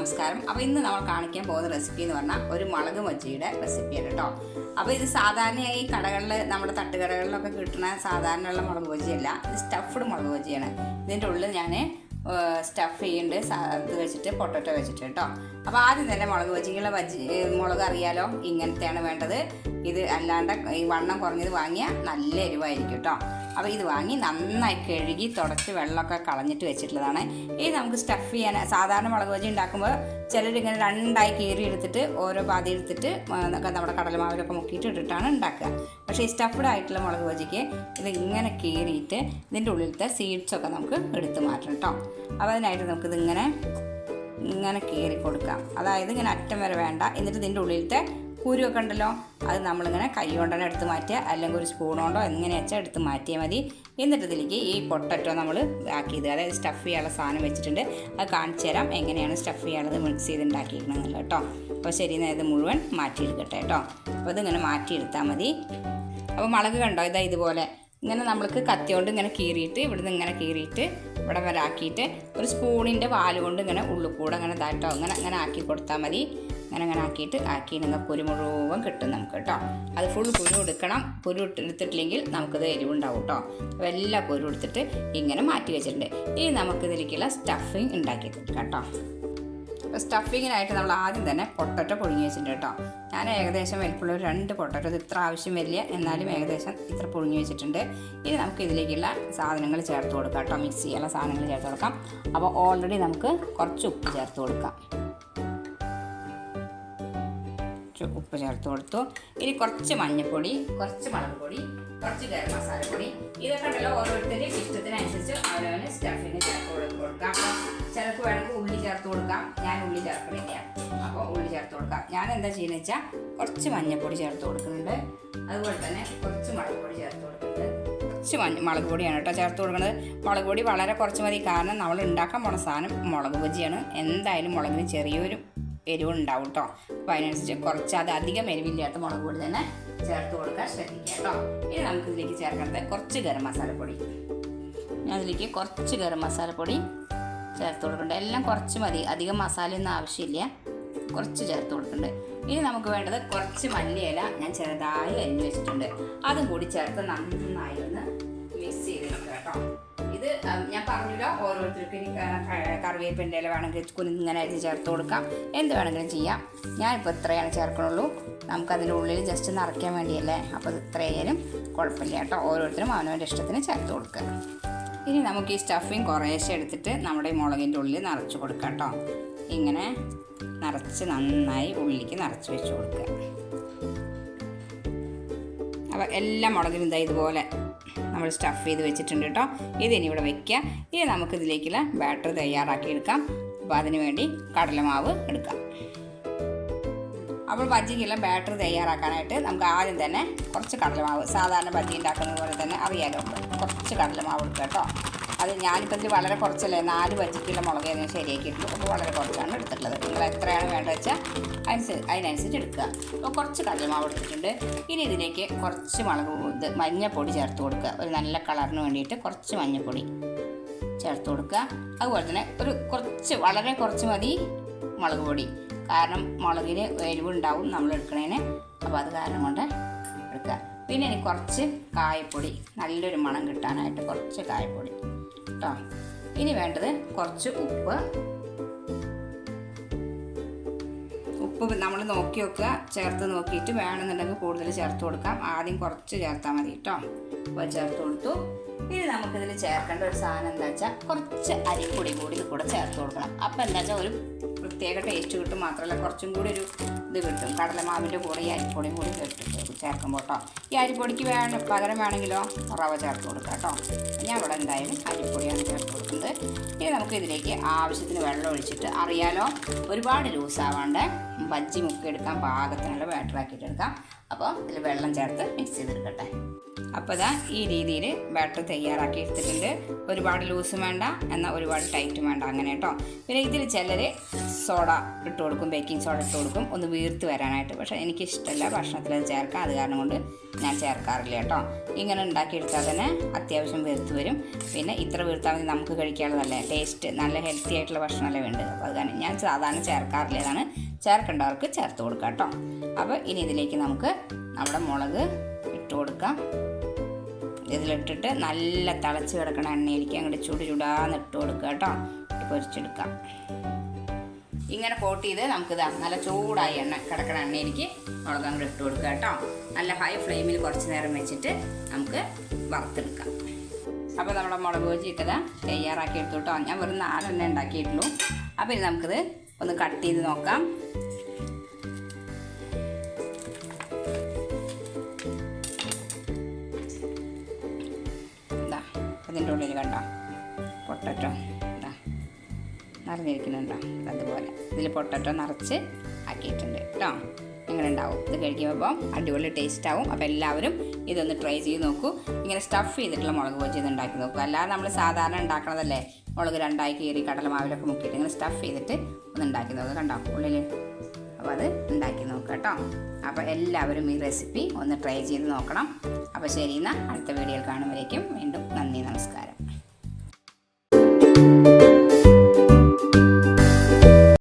നമസ്കാരം. അപ്പോൾ ഇന്ന് നമ്മൾ കാണിക്കാൻ പോകുന്ന റെസിപ്പി എന്ന് പറഞ്ഞാൽ ഒരു മുളക് മജ്ജിയുടെ റെസിപ്പിയാണ് കേട്ടോ അപ്പോൾ ഇത് സാധാരണയായി കടകളിൽ നമ്മുടെ തട്ടുകടകളിലൊക്കെ കിട്ടുന്ന സാധാരണയുള്ള മുളക് മജ്ജിയല്ല ഇത് സ്റ്റഫ്ഡ് മുളക് മജ്ജിയാണ്. ഇതിന്റെ ഉള്ളിൽ ഞാൻ സ്റ്റഫ് ചെയ്യുന്നുണ്ട് ഇത് വെച്ചിട്ട് പൊട്ടറ്റോ വെച്ചിട്ട് കേട്ടോ അപ്പോൾ ആദ്യം തന്നെ മുളക് മജ്ജിയുള്ള മജ്ജി മുളക് അറിയാലോ ഇങ്ങനത്തെയാണ് വേണ്ടത്. ഇത് അല്ലാണ്ട് ഈ വണ്ണം കുറഞ്ഞത് വാങ്ങിയാൽ നല്ല എരിവായിരിക്കും കേട്ടോ അപ്പോൾ ഇത് വാങ്ങി നന്നായി കഴുകി തുടച്ച് വെള്ളമൊക്കെ കളഞ്ഞിട്ട് വെച്ചിട്ടുള്ളതാണ്. ഇത് നമുക്ക് സ്റ്റഫ് ചെയ്യാൻ സാധാരണ മുളക് ബജി ഉണ്ടാക്കുമ്പോൾ ചിലരിങ്ങനെ രണ്ടായി കീറി എടുത്തിട്ട് ഓരോ പാതി എടുത്തിട്ട് നമ്മുടെ കടലമാവിലൊക്കെ മുക്കിയിട്ട് ഇട്ടിട്ടാണ് ഉണ്ടാക്കുക. പക്ഷേ ഈ സ്റ്റഫ്ഡ് ആയിട്ടുള്ള മുളക് ബജിക്ക് ഇത് ഇങ്ങനെ കീറിയിട്ട് ഇതിന്റെ ഉള്ളിലത്തെ സീഡ്സൊക്കെ നമുക്ക് എടുത്ത് മാറ്റണം കേട്ടോ അപ്പോൾ അതിനായിട്ട് നമുക്കിതിങ്ങനെ ഇങ്ങനെ കീറി കൊടുക്കാം. അതായത് ഇങ്ങനെ അറ്റം വരെ വേണ്ട. എന്നിട്ട് ഇതിന്റെ ഉള്ളിലത്തെ കുരുവൊക്കെ ഉണ്ടല്ലോ അത് നമ്മളിങ്ങനെ കൈ കൊണ്ടാണ് എടുത്ത് മാറ്റുക. അല്ലെങ്കിൽ ഒരു സ്പൂൺ കൊണ്ടോ എങ്ങനെ വെച്ചാൽ എടുത്ത് മാറ്റിയാൽ മതി. എന്നിട്ട് ഇതിലേക്ക് ഈ പൊട്ടറ്റോ നമ്മൾ ആക്കിയത് അതായത് സ്റ്റഫ് ചെയ്യാനുള്ള സാധനം വെച്ചിട്ടുണ്ട്. അത് കാണിച്ചു തരാം എങ്ങനെയാണ് സ്റ്റഫ് ചെയ്യാനുള്ളത് മിക്സ് ചെയ്ത് ഉണ്ടാക്കിയിരിക്കണമെന്നുള്ളത് കേട്ടോ. അപ്പോൾ ശരി എന്നാൽ ഇത് മുഴുവൻ മാറ്റിയെടുക്കട്ടെ കേട്ടോ. അപ്പോൾ ഇതിങ്ങനെ മാറ്റിയെടുത്താൽ മതി. അപ്പോൾ മുളക് കണ്ടോ? ഇതാ ഇതുപോലെ. ഇങ്ങനെ നമ്മൾക്ക് കത്തി കൊണ്ട് ഇങ്ങനെ കീറിയിട്ട് ഇവിടുന്ന് ഇങ്ങനെ കീറിയിട്ട് ഇവിടെ വരാക്കിയിട്ട് ഒരു സ്പൂണിന്റെ പാൽ കൊണ്ട് ഇങ്ങനെ ഉള്ളിൽ കൂടെ അങ്ങനെ ഇതായിട്ടോ അങ്ങനെ അങ്ങനെ ആക്കി കൊടുത്താൽ മതി. അങ്ങനെ അങ്ങനെ ആക്കിയിട്ട് ആക്കി നിങ്ങൾ കുരു മുഴുവൻ കിട്ടും നമുക്ക് കേട്ടോ. അത് ഫുൾ കുരു എടുക്കണം. കുരു എടുത്തിട്ടില്ലെങ്കിൽ നമുക്കത് എരിവുണ്ടാവും കേട്ടോ. അപ്പോൾ എല്ലാ കുരു എടുത്തിട്ട് ഇങ്ങനെ മാറ്റി വെച്ചിട്ടുണ്ട്. ഇനി നമുക്കിതിലേക്കുള്ള സ്റ്റഫിങ് ഉണ്ടാക്കി കേട്ടോ. സ്റ്റഫിങ്ങിനായിട്ട് നമ്മൾ ആദ്യം തന്നെ പൊട്ടറ്റ പുഴുങ്ങി വെച്ചിട്ടുണ്ട് കേട്ടോ. ഞാൻ ഏകദേശം വലിപ്പമുള്ള രണ്ട് പൊട്ടറ്റോ ഇത് ഇത്ര ആവശ്യം വലിയ എന്നാലും ഏകദേശം ഇത്ര പുഴുങ്ങി വെച്ചിട്ടുണ്ട്. ഇനി നമുക്ക് ഇതിലേക്കുള്ള സാധനങ്ങൾ ചേർത്ത് കൊടുക്കാം കേട്ടോ. മിക്സ് ചെയ്യാനുള്ള സാധനങ്ങൾ ചേർത്ത് കൊടുക്കാം. അപ്പോൾ ഓൾറെഡി നമുക്ക് കുറച്ച് ഉപ്പ് ചേർത്ത് കൊടുക്കാം. കുറച്ച് ഉപ്പ് ചേർത്ത് കൊടുത്തു. ഇനി കുറച്ച് മഞ്ഞൾപ്പൊടി കുറച്ച് മുളക് പൊടി കുറച്ച് ഗരം മസാലപ്പൊടി ഇതൊക്കെ ഉണ്ടല്ലോ ഓരോരുത്തരുടെ ഇഷ്ടത്തിനനുസരിച്ച് അവരവന് സ്റ്റഫിന് ചേർത്ത് കൊടു- കൊടുക്കാം. ചിലപ്പോൾ വേണമെങ്കിൽ ഉള്ളി ചേർത്ത് കൊടുക്കാം. ഞാൻ ഉള്ളി ചേർക്കണില്ല. അപ്പോൾ ഉള്ളി ചേർത്ത് കൊടുക്കാം. ഞാൻ എന്താ ചെയ്യുന്നത് വെച്ചാൽ കുറച്ച് മഞ്ഞൾപ്പൊടി ചേർത്ത് കൊടുക്കുന്നുണ്ട്. അതുപോലെ തന്നെ കുറച്ച് മുളക് പൊടി ചേർത്ത് കൊടുക്കുന്നുണ്ട്. കുറച്ച് മഞ്ഞ മുളക് പൊടിയാണ് കേട്ടോ ചേർത്ത് കൊടുക്കുന്നത്. മുളക് പൊടി വളരെ കുറച്ച് മതി. കാരണം നമ്മൾ ഉണ്ടാക്കാൻ പോണ സാധനം മുളക് ബജിയാണ് എന്തായാലും മുളകിന് ചെറിയൊരു എരിവ് ഉണ്ടാവും കേട്ടോ അപ്പോൾ അതിനനുസരിച്ച് കുറച്ച് അത് അധികം എരിവില്ലാത്ത മുളക് പൊടി തന്നെ ചേർത്ത് കൊടുക്കാൻ ശ്രദ്ധിക്കുക കേട്ടോ ഇനി നമുക്ക് ഇതിലേക്ക് ചേർക്കേണ്ടത് കുറച്ച് ഗരം മസാലപ്പൊടി ഞാൻ അതിലേക്ക് കുറച്ച് ഗരം പൊടി ചേർത്ത് കൊടുക്കുന്നുണ്ട്. എല്ലാം കുറച്ച് മതി. അധികം മസാലയൊന്നും ആവശ്യമില്ല. കുറച്ച് ചേർത്ത് കൊടുക്കുന്നുണ്ട്. ഇനി നമുക്ക് വേണ്ടത് കുറച്ച് മല്ലിയില ഞാൻ ചെറുതായി അരിഞ്ഞു വെച്ചിട്ടുണ്ട്. അതും കൂടി ചേർത്ത് നന്നായി ഒന്ന് ഇത് ഞാൻ പറഞ്ഞില്ല ഓരോരുത്തർക്കും കറിവേപ്പിന്റെ ഇല വേണമെങ്കിൽ കുനിങ്ങനെ അരിഞ്ഞ് ചേർത്ത് കൊടുക്കാം. എന്ത് വേണമെങ്കിലും ചെയ്യാം. ഞാനിപ്പോൾ ഇത്രയാണ് ചേർക്കണുള്ളൂ. നമുക്കതിന്റെ ഉള്ളിൽ ജസ്റ്റ് നിറയ്ക്കാൻ വേണ്ടിയല്ലേ? അപ്പോൾ ഇത് ഇത്രയായാലും കുഴപ്പമില്ല കേട്ടോ. ഓരോരുത്തരും അവനവന്റെ ഇഷ്ടത്തിന് ചേർത്ത് കൊടുക്കുക ഇനി നമുക്ക് ഈ സ്റ്റഫിങ് കുറേശ്ശെ എടുത്തിട്ട് നമ്മുടെ മുളകിന്റെ ഉള്ളിൽ നിറച്ച് കൊടുക്കാം കേട്ടോ. ഇങ്ങനെ നിറച്ച് നന്നായി ഉള്ളിലേക്ക് നിറച്ച് വെച്ച് കൊടുക്കുക. അപ്പോൾ എല്ലാ മുളകിനും ഇതാ ഇതുപോലെ നമ്മൾ സ്റ്റഫ് ചെയ്ത് വെച്ചിട്ടുണ്ട് കേട്ടോ ഇനി ഇവിടെ വെക്കുക ഇനി നമുക്കിതിലേക്കുള്ള ബാറ്റർ തയ്യാറാക്കി എടുക്കാം. അപ്പോൾ അതിന് വേണ്ടി കടലമാവ് എടുക്കാം. അപ്പോൾ ബജ്ജിക്കെല്ലാം ബാറ്റർ തയ്യാറാക്കാനായിട്ട് നമുക്ക് ആദ്യം തന്നെ കുറച്ച് കടലമാവ് സാധാരണ ബജ്ജി ഉണ്ടാക്കുന്നത് പോലെ തന്നെ അറിയാലോ. കുറച്ച് കടലമാവ് എടുക്കുക കേട്ടോ. അത് ഞാനിപ്പോൾ ഇതിൽ വളരെ കുറച്ചല്ലേ നാല് ബജ്ജിക്കുള്ള മുളക് ഞാൻ ശരിയാക്കിയിട്ടുള്ളൂ അപ്പോൾ വളരെ കുറച്ചാണ് എടുത്തിട്ടുള്ളത്. നിങ്ങൾ എത്രയാണ് വേണ്ടത് വെച്ചാൽ അനുസരിച്ച് അതിനനുസരിച്ച് എടുക്കുക. അപ്പോൾ കുറച്ച് കടലമാവ് എടുത്തിട്ടുണ്ട്. ഇനി ഇതിലേക്ക് കുറച്ച് മുളക് ഇത് മഞ്ഞൾപ്പൊടി ചേർത്ത് കൊടുക്കുക. ഒരു നല്ല കളറിന് വേണ്ടിയിട്ട് കുറച്ച് മഞ്ഞൾപ്പൊടി ചേർത്ത് കൊടുക്കുക. അതുപോലെ തന്നെ ഒരു കുറച്ച് വളരെ കുറച്ച് മതി മുളക് പൊടി. കാരണം മുളകിന് എരിവുണ്ടാവും നമ്മൾ എടുക്കണേന്. അപ്പോൾ അത് കാരണം കൊണ്ട് എടുക്കുക. പിന്നെ ഇനി കുറച്ച് കായപ്പൊടി നല്ലൊരു മണം കിട്ടാനായിട്ട് കുറച്ച് കായപ്പൊടി. കേട്ടോ ഇനി വേണ്ടത് കുറച്ച് ഉപ്പ് ഉപ്പ് നമ്മൾ നോക്കി വെക്കുക ചേർത്ത് നോക്കിയിട്ട് വേണമെന്നുണ്ടെങ്കിൽ കൂടുതൽ ചേർത്ത് കൊടുക്കാം. ആദ്യം കുറച്ച് ചേർത്താൽ മതി കേട്ടോ. അപ്പോൾ ചേർത്ത് കൊടുത്തു. ഇനി നമുക്കിതിൽ ചേർക്കേണ്ട ഒരു സാധനം എന്താ വെച്ചാൽ കുറച്ച് അരിപ്പൊടി കൂടി ഇത് കൂടെ ചേർത്ത് കൊടുക്കണം. അപ്പോൾ എന്താ വെച്ചാൽ ഒരു പ്രത്യേക ടേസ്റ്റ് കിട്ടും. മാത്രമല്ല കുറച്ചും കൂടി ഒരു ഇത് കിട്ടും. കടലമാവിന്റെ കൂടെ ഈ അരിപ്പൊടിയും കൂടി ചേർത്തിട്ട് ചേർക്കുമ്പോൾ കേട്ടോ. ഈ അരിപ്പൊടിക്ക് വേണം പകരം വേണമെങ്കിലോ റവ ചേർത്ത് കൊടുക്കാം കേട്ടോ. ഞാൻ ഇവിടെ എന്തായാലും അരിപ്പൊടിയാണ് ചേർത്ത് കൊടുക്കുന്നത്. ഇനി നമുക്ക് ഇതിലേക്ക് ആവശ്യത്തിന് വെള്ളം ഒഴിച്ചിട്ട് അറിയാലോ ഒരുപാട് ലൂസാവാണ്ട് ബജ്ജി മുക്കി എടുക്കാൻ പാകത്തിനുള്ള ബാറ്റർ ആക്കിയിട്ട് എടുക്കാം അപ്പോൾ ഇതിൽ വെള്ളം ചേർത്ത് മിക്സ് ചെയ്തെടുക്കട്ടെ. അപ്പോൾ ഇതാ ഈ രീതിയിൽ ബാറ്റർ തയ്യാറാക്കി എടുത്തിട്ടുണ്ട്. ഒരുപാട് ലൂസും വേണ്ട എന്നാൽ ഒരുപാട് ടൈറ്റും വേണ്ട അങ്ങനെ കേട്ടോ പിന്നെ ഇതിൽ ചിലർ സോഡ ഇട്ട് കൊടുക്കും ബേക്കിംഗ് സോഡ ഇട്ട് കൊടുക്കും. ഒന്ന് വീർത്ത് വരാനായിട്ട്. പക്ഷേ എനിക്കിഷ്ടമല്ല ഭക്ഷണത്തിൽ അത് ചേർക്കാം അത് കാരണം കൊണ്ട് ഞാൻ ചേർക്കാറില്ല കേട്ടോ ഇങ്ങനെ ഉണ്ടാക്കിയെടുത്താൽ തന്നെ അത്യാവശ്യം വീർത്ത് വരും. പിന്നെ ഇത്ര വീർത്താൽ മതി നമുക്ക് കഴിക്കാനുള്ളതല്ലേ. ടേസ്റ്റ് നല്ല ഹെൽത്തി ആയിട്ടുള്ള ഭക്ഷണമല്ലേ വേണ്ടത്. അപ്പോൾ അത് കാരണം ഞാൻ സാധാരണ ചേർക്കാറില്ല. ഇതാണ് ചേർക്കേണ്ടവർക്ക് ചേർത്ത് കൊടുക്കുക കേട്ടോ. അപ്പോൾ ഇനി ഇതിലേക്ക് നമുക്ക് നമ്മുടെ മുളക് ഇട്ട് കൊടുക്കാം. ഇതിലിട്ടിട്ട് നല്ല തിളച്ച് കിടക്കണ എണ്ണയിലേക്ക് അങ്ങോട്ട് ചൂട് ചൂടാന്ന് ഇട്ട് കൊടുക്കുക കേട്ടോ. പൊരിച്ചെടുക്കാം. ഇങ്ങനെ കോട്ട് ചെയ്ത് നമുക്കിതാ നല്ല ചൂടായി എണ്ണ കിടക്കണ എണ്ണയിലേക്ക് മുളക് അങ്ങോട്ട് ഇട്ട് കൊടുക്കുക കേട്ടോ. നല്ല ഹൈ ഫ്ലെയിമിൽ കുറച്ച് നേരം വെച്ചിട്ട് നമുക്ക് വറുത്തെടുക്കാം. അപ്പോൾ നമ്മുടെ മുളക് വെച്ച് ഇട്ടത് തയ്യാറാക്കി എടുത്തു കേട്ടോ. ഞാൻ വെറും നാലെണ്ണ ഉണ്ടാക്കിയിട്ടുള്ളൂ. അപ്പോൾ ഇനി നമുക്കിത് ഒന്ന് കട്ട് ചെയ്ത് നോക്കാം. ഉള്ളിൽ കണ്ടോ? പൊട്ടറ്റോ ഇതാ നിറഞ്ഞിരിക്കുന്നുണ്ടോ? അതുപോലെ ഇതിൽ പൊട്ടറ്റോ നിറച്ച് ആക്കിയിട്ടുണ്ട് കേട്ടോ. ഇങ്ങനെ ഉണ്ടാവും ഇത് കഴിക്കുമ്പോൾ അടിപൊളി ടേസ്റ്റ് ആവും. അപ്പോൾ എല്ലാവരും ഇതൊന്ന് ട്രൈ ചെയ്ത് നോക്കൂ. ഇങ്ങനെ സ്റ്റഫ് ചെയ്തിട്ടുള്ള മുളക് പൊജി ഉണ്ടാക്കി നോക്കൂ. അല്ലാതെ നമ്മൾ സാധാരണ ഉണ്ടാക്കണതല്ലേ? മുളക് രണ്ടായി കീറി കടലമാവിലൊക്കെ മുക്കിയിട്ട് ഇങ്ങനെ സ്റ്റഫ് ചെയ്തിട്ട് ഒന്ന് ഉണ്ടാക്കി നോക്കുക കണ്ടോ? ഉള്ളിൽ അപ്പോൾ അത് ഉണ്ടാക്കി നോക്കുക കേട്ടോ. അപ്പോൾ എല്ലാവരും ഈ റെസിപ്പി ഒന്ന് ട്രൈ ചെയ്ത് നോക്കണം. അപ്പോൾ ശരി എന്നാൽ അടുത്ത വീഡിയോയിൽ കാണുമ്പോഴേക്കും വീണ്ടും നന്ദി നമസ്കാരം.